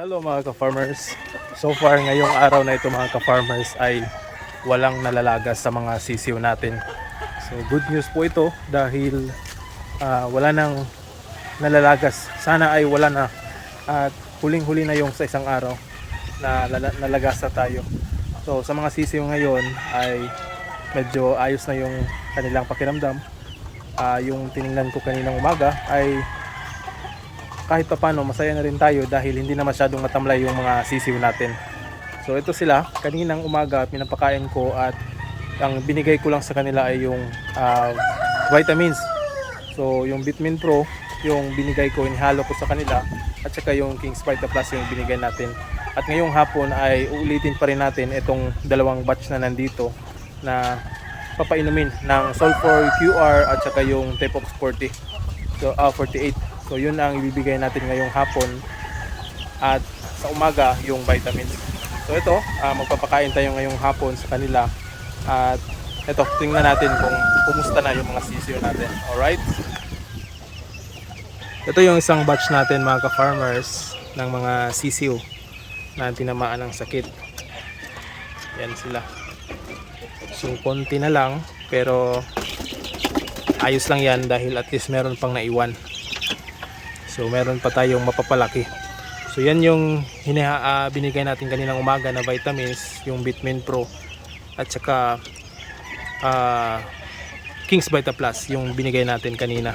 Hello mga ka-farmers. So far ngayong araw na ito mga ka-farmers ay walang nalalagas sa mga sisiw natin. So good news po ito dahil ah, wala nang nalalagas. Sana ay wala na at huling-huli na yung sa isang araw na lala- nalagas na tayo. So sa mga sisiw ngayon ay medyo ayos na yung kanilang pakiramdam. Ah, yung tiningnan ko kaninang umaga ay kahit pa paano masaya na rin tayo dahil hindi na masyadong matamlay yung mga sisiw natin. So ito sila, kaninang umaga pinapakain ko at ang binigay ko lang sa kanila ay yung ah, vitamins. So yung Vitamin Pro, yung binigay ko, inihalo ko sa kanila at saka yung King's Vita Plus yung binigay natin. At ngayong hapon ay uulitin pa rin natin itong dalawang batch na nandito na papainumin ng Sulfur QR at saka yung Tepox 40. So, ah, 48. So yun ang ibibigay natin ngayong hapon at sa umaga yung vitamins. So ito, ah, magpapakain tayo ngayong hapon sa kanila at ito, tingnan natin kung kumusta na yung mga sisiyo natin. Alright? Ito yung isang batch natin mga ka-farmers ng mga sisiyo na tinamaan ng sakit. Yan sila. So konti na lang pero ayos lang yan dahil at least meron pang naiwan. So meron pa tayong mapapalaki. So yan yung hiniha, ah, binigay natin kaninang umaga na vitamins, yung Vitamin Pro at saka ah, King's Vita Plus yung binigay natin kanina.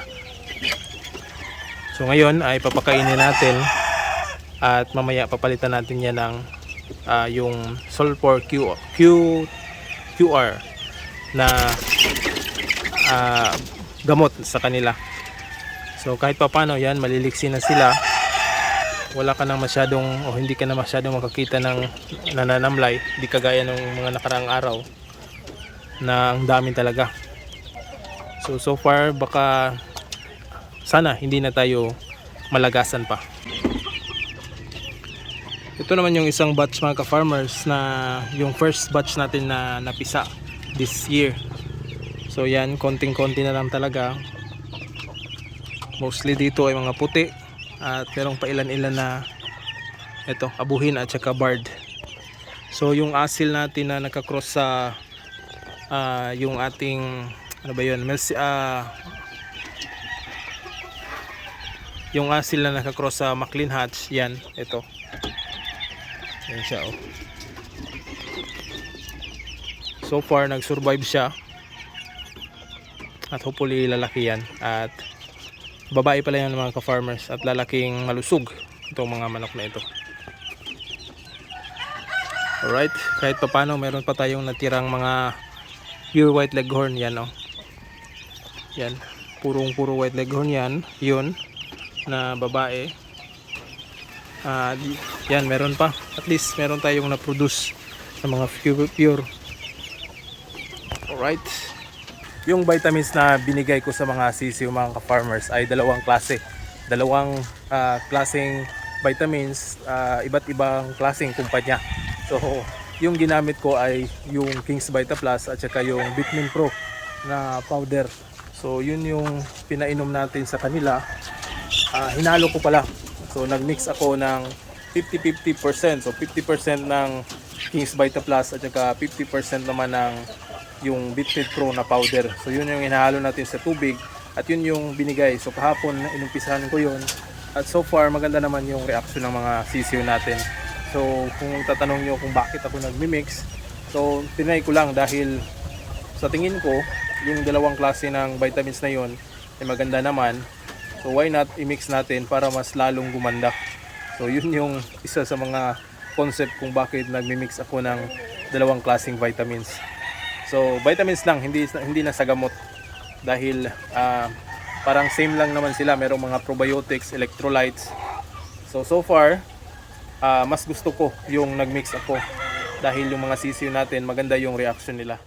So ngayon ay papakainin natin at mamaya papalitan natin yan ng ah, yung Sulfur Q, Q, QR na ah, gamot sa kanila. So kahit pa paano yan, maliliksi na sila. Wala ka nang masyadong o hindi ka na masyadong makakita ng nananamlay. Hindi kagaya ng mga nakaraang araw na ang dami talaga. So so far baka sana hindi na tayo malagasan pa. Ito naman yung isang batch mga ka-farmers na yung first batch natin na napisa this year. So yan, konting-konti na lang talaga. Mostly dito ay mga puti at merong pa ilan-ilan na ito, abuhin at saka bard. So yung asil natin na nakakross sa ah, yung ating ano ba yun, Melsi, ah, yung asil na nakakross sa McLean Hatch, yan, ito. Yan siya oh. So far nag-survive siya. At hopefully lalaki yan at babae pala yan mga ka-farmers at lalaking malusog itong mga manok na ito. Alright, kahit pa paano meron pa tayong natirang mga pure white leghorn yan oh. Yan, purong puro white leghorn yan, yun na babae. Di- yan meron pa. At least meron tayong na-produce ng mga pure, pure. Alright. Yung vitamins na binigay ko sa mga sisiw mga ka-farmers ay dalawang klase. Dalawang ah, klaseng vitamins, ah, iba't ibang klaseng kumpanya. So, yung ginamit ko ay yung King's Vita Plus at saka yung Vitamin Pro na powder. So, yun yung pinainom natin sa kanila. Ah, hinalo ko pala. So, nagmix ako ng 50-50%. So, 50% ng King's Vita Plus at saka 50% naman ng yung Bitfit Pro na powder. So yun yung hinahalo natin sa tubig at yun yung binigay. So kahapon inumpisahan ko yun at so far maganda naman yung reaction ng mga sisiw natin. So kung tatanong nyo kung bakit ako nagmi-mix, so tinry ko lang dahil sa tingin ko yung dalawang klase ng vitamins na yun ay maganda naman. So why not i-mix natin para mas lalong gumanda. So yun yung isa sa mga concept kung bakit nagmi-mix ako ng dalawang klaseng vitamins. So, vitamins lang, hindi hindi na sa gamot. Dahil ah, parang same lang naman sila, merong mga probiotics, electrolytes. So, so far, ah, mas gusto ko yung nagmix ako. Dahil yung mga sisiw natin, maganda yung reaction nila.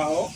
Yan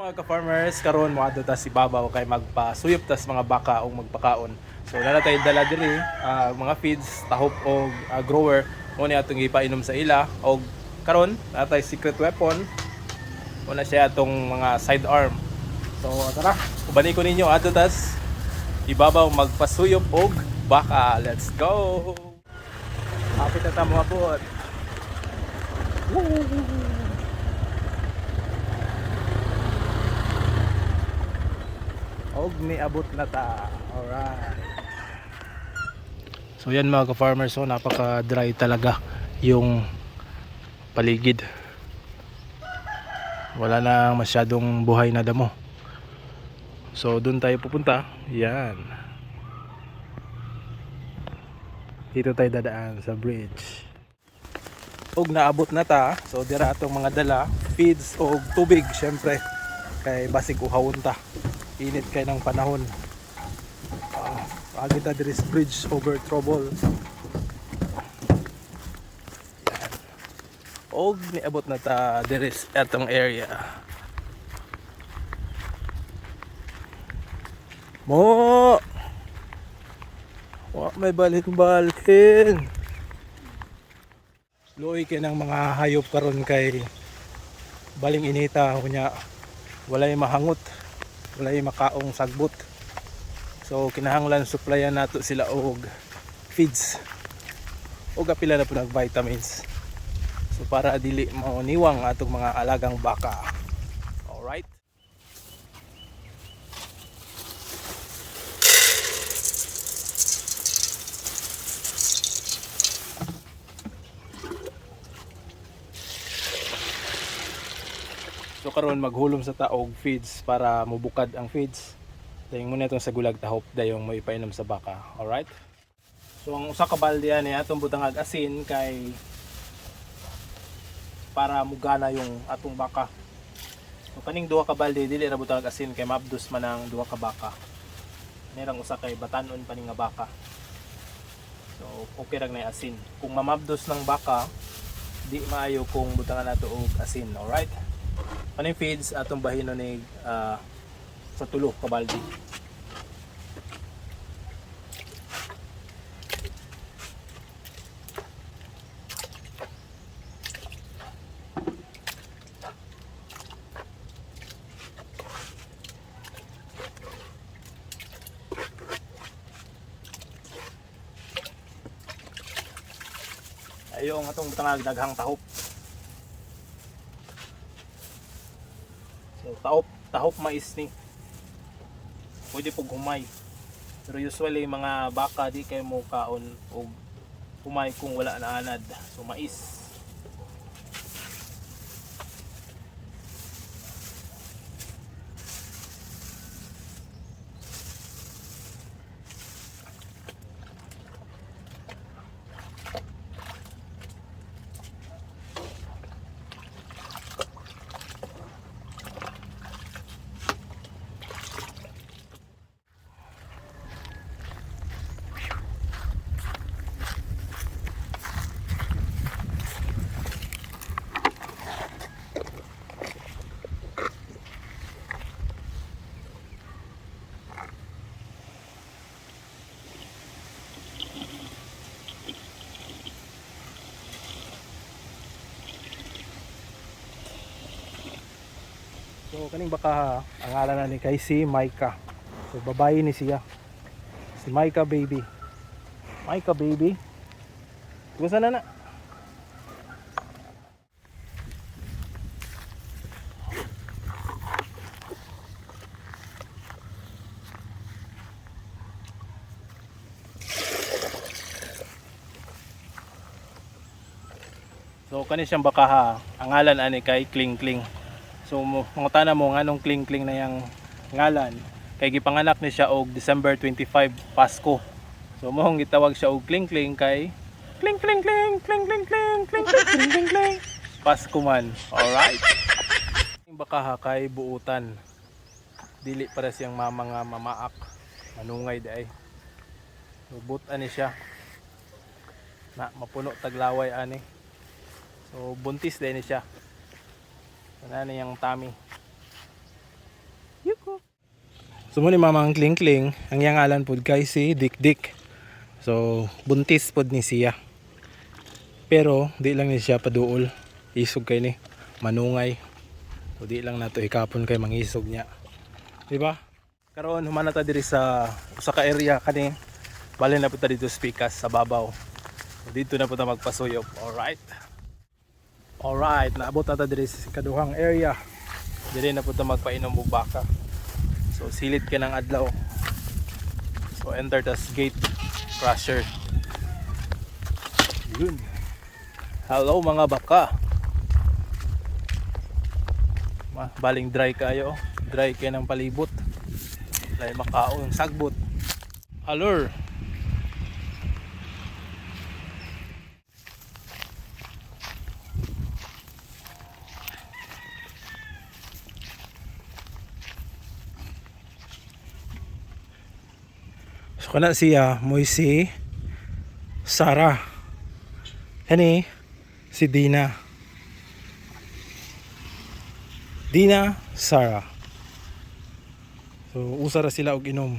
mga ka-farmers, karon mo adto ta si Babaw kay magpasuyop tas mga baka o magpakaon. So dala tayo dala diri ah, mga feeds, tahop o ah, grower mo ni atong ipainom sa ila og karon natay secret weapon una siya atong mga sidearm. So tara, ubani ko ninyo adto tas ibabaw magpasuyop og baka. Let's go. Kapit na ta mga bot. Og abot na ta. Alright. So yan mga ka-farmers, so napaka-dry talaga yung paligid. Wala na masyadong buhay na damo. So doon tayo pupunta. Yan. Dito tayo dadaan sa bridge. Og naabot na ta. So dira atong mga dala, feeds og tubig syempre kay basig uhawon ta init kay ng panahon. Uh, agi ta diri sa bridge over trouble. Yan. og niabot na ta diri sa atong area. Mo! Wa may balhin-balhin Luoy kay ng mga hayop karon kay baling inita kunya walay mahangot walay makaong sagbot. So kinahanglan supplyan nato sila og feeds. Og apila na po nag vitamins so para dili mauniwang atong mga alagang baka alright So karon maghulom sa taog feeds para mubukad ang feeds. Dayon mo na itong sa gulag tahop dayong mo ipainom sa baka. Alright? So ang usa ka balde yan eh, atong butangag asin kay para mugana yung atong baka. So kaning duha ka balde dili ra butangag asin kay mabdos man ang duha ka baka. Nirang usa kay batanon pa ni nga baka. So okay ra na asin. Kung mamabdos ng baka, di maayo kung butangan nato og asin, alright? Yung feeds atong bahino ni ah, sa tulo kabaldi? Ayo ang atong tangag daghang tahop So, tahop, tahop mais ni. Pwede pog humay. Pero usually mga baka di kay mo kaon og humay kung wala na anad. So mais. So kaning baka ang ala na ni kay si Micah. So babae ni siya. Si Micah baby. Micah baby. Gusto na na. So kani siyang bakaha ang ngalan ani kay Kling Kling. So mo mangutana mo nganong Kling Kling na yang ngalan kay gipanganak ni siya og December 25 Pasko. So mohong gitawag siya og Kling Kling kay Kling Kling Kling Kling Kling Kling Kling Kling Kling Kling Pasko man. Alright. Yung bakaha kay buutan. Dili para siyang mama nga mamaak. Manungay di ay. So buutan ni siya. Na mapuno taglaway ani. So buntis din siya. Wala na yung tummy. Yuko. So muna mamang kling kling, ang yang alan pod kay si Dik Dik. So buntis pod ni siya. Pero di lang ni siya paduol. Isog kay ni manungay. So di lang nato ikapon kay mangisog niya. Di ba? Karon humana ta diri sa usa ka area kani. Bali na po ta dito sa Pikas sa babaw. So, dito na po ta magpasuyop. Alright. Alright, naabot na ta diri sa kaduhang area. Diri na po ta magpainom og baka. So silid ka ng adlaw. So enter tas gate crusher. Yun. Hello mga baka. Ma- Baling dry kayo. Dry kayo ng palibot. Dahil makaon, sagbot. Alor. Kana siya moy si Sarah. Kani si Dina. Dina, Sarah. So usa ra sila og inom.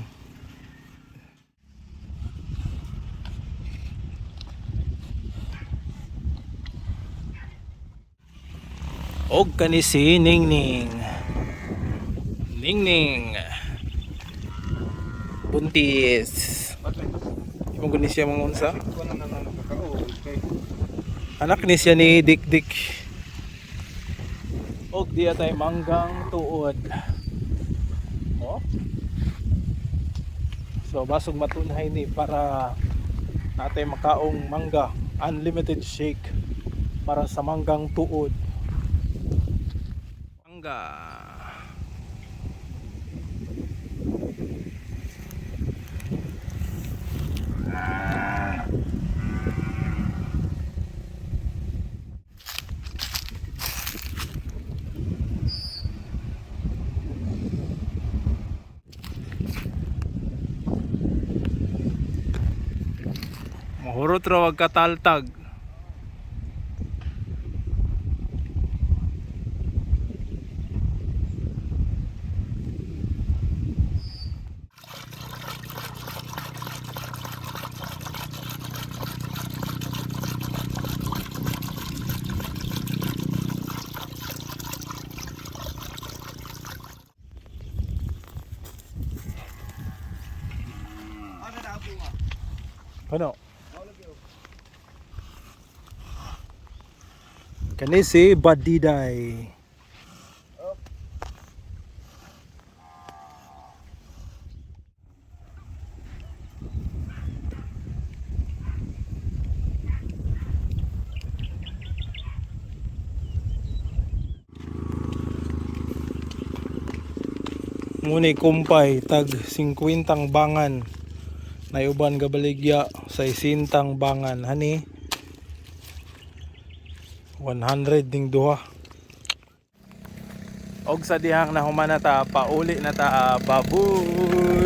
Og kani si Ningning. Ningning. Buntis. Imong guni siya mga unsa? Anak ni siya ni Dik Dik. Og diya tay manggang tuod. Oh. So basog matunhay ni para natay makaong mangga unlimited shake para sa manggang tuod. Mangga. Mahurot ra wag kataltag. Ano? Kani si Badiday. Muni kumpay tag 50 bangan na uban gabaligya sa isintang bangan hani? 100 ding duha. Og sa dihang na ta pauli na ta baboy